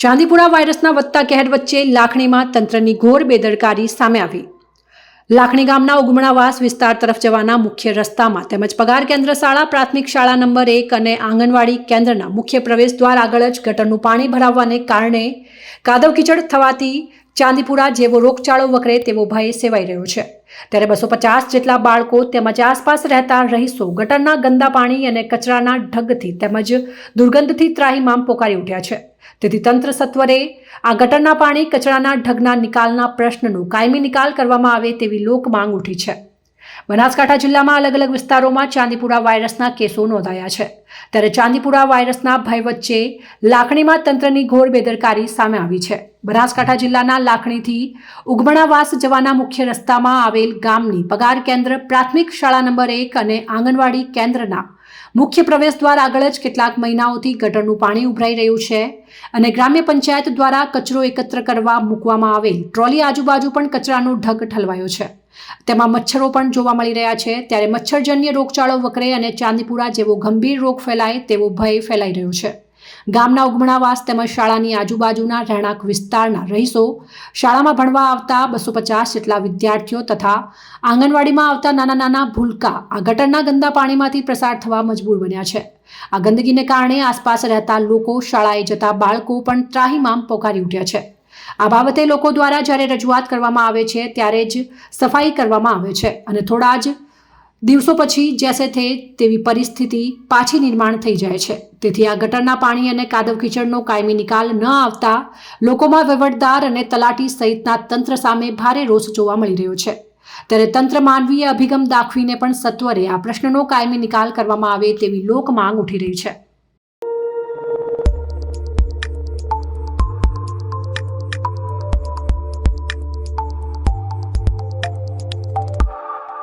ચાંદીપુરા વાયરસના વધતા કહેર વચ્ચે લાખણીમાં તંત્રની ઘોર બેદરકારી સામે આવી. લાખણી ગામના ઉગમણાવાસ વિસ્તાર તરફ જવાના મુખ્ય રસ્તામાં તેમજ પગાર કેન્દ્ર શાળા, પ્રાથમિક શાળા નંબર એક અને આંગણવાડી કેન્દ્રના મુખ્ય પ્રવેશ દ્વાર આગળ જ ગટરનું પાણી ભરાવવાને કારણે કાદવ કીચડ થવાથી ચાંદીપુરા જેવો રોગચાળો વકરે તેવો ભય સેવાઈ રહ્યો છે. ત્યારે બસો પચાસ જેટલા બાળકો તેમજ આસપાસ રહેતા રહીશો ગટરના ગંદા પાણી અને કચરાના ઢગથી તેમજ દુર્ગંધથી ત્રાહીમામ પોકારી ઉઠ્યા છે. તેથી તંત્ર સત્વરે આ ગટરના પાણી કચરાના ઢગના નિકાલના પ્રશ્નનો કાયમી નિકાલ કરવામાં આવે તેવી લોક માંગ ઉઠી છે. બનાસકાંઠા જિલ્લામાં અલગ અલગ વિસ્તારોમાં ચાંદીપુરા વાયરસના કેસો નોંધાયા છે. ત્યારે ચાંદીપુરા વાયરસના ભય વચ્ચે લાખણીમાં તંત્રની ઘોર બેદરકારી સામે આવી છે. બનાસકાંઠા જિલ્લાના લાખણીથી ઉગમણાવાસ જવાના મુખ્ય રસ્તામાં આવેલ ગામની પગાર કેન્દ્ર પ્રાથમિક શાળા નંબર એક અને આંગણવાડી કેન્દ્રના મુખ્ય પ્રવેશ દ્વાર આગળ જ કેટલાક મહિનાઓથી ગટરનું પાણી ઉભરાઈ રહ્યું છે અને ગ્રામ્ય પંચાયત દ્વારા કચરો એકત્ર કરવા મૂકવામાં આવેલ ટ્રોલી આજુબાજુ પણ કચરાનો ઢગ ઠલવાયો છે. તેમાં મચ્છરો પણ જોવા મળી રહ્યા છે. ત્યારે મચ્છરજન્ય રોગચાળો વકરે અને ચાંદીપુરા જેવો ગંભીર રોગ ફેલાય તેવો ભય ફેલાઈ રહ્યો છે. ગામના ઉગમણાવાસ તેમજ શાળાની આજુબાજુના રહેણાંક વિસ્તારના રહીશો શાળામાં ભણવા આવતા બસો પચાસ જેટલા વિદ્યાર્થીઓ તથા આંગણવાડીમાં આવતા નાના નાના ભૂલકા આ ગટરના ગંદા પાણીમાંથી પ્રસાર થવા મજબૂર બન્યા છે. આ ગંદકીને કારણે આસપાસ રહેતા લોકો શાળાએ જતા બાળકો પણ ત્રાહીમામ પોકારી ઉઠ્યા છે. આ બાબતે લોકો દ્વારા જ્યારે રજૂઆત કરવામાં આવે છે, ત્યારે જ સફાઈ કરવામાં આવે છે અને થોડા જ દિવસો પછી જેસે થે તેવી પરિસ્થિતિ પાછી નિર્માણ થઈ જાય છે. તેથી આ ગટરના પાણી અને કાદવ કીચડનો કાયમી નિકાલ ન આવતા લોકોમાં વહીવટદાર અને તલાટી સહિતના તંત્ર સામે ભારે રોષ જોવા મળી રહ્યો છે. ત્યારે તંત્ર માનવીય અભિગમ દાખવીને પણ સત્વરે આ પ્રશ્નનો કાયમી નિકાલ કરવામાં આવે તેવી લોક માંગ ઉઠી રહી છે.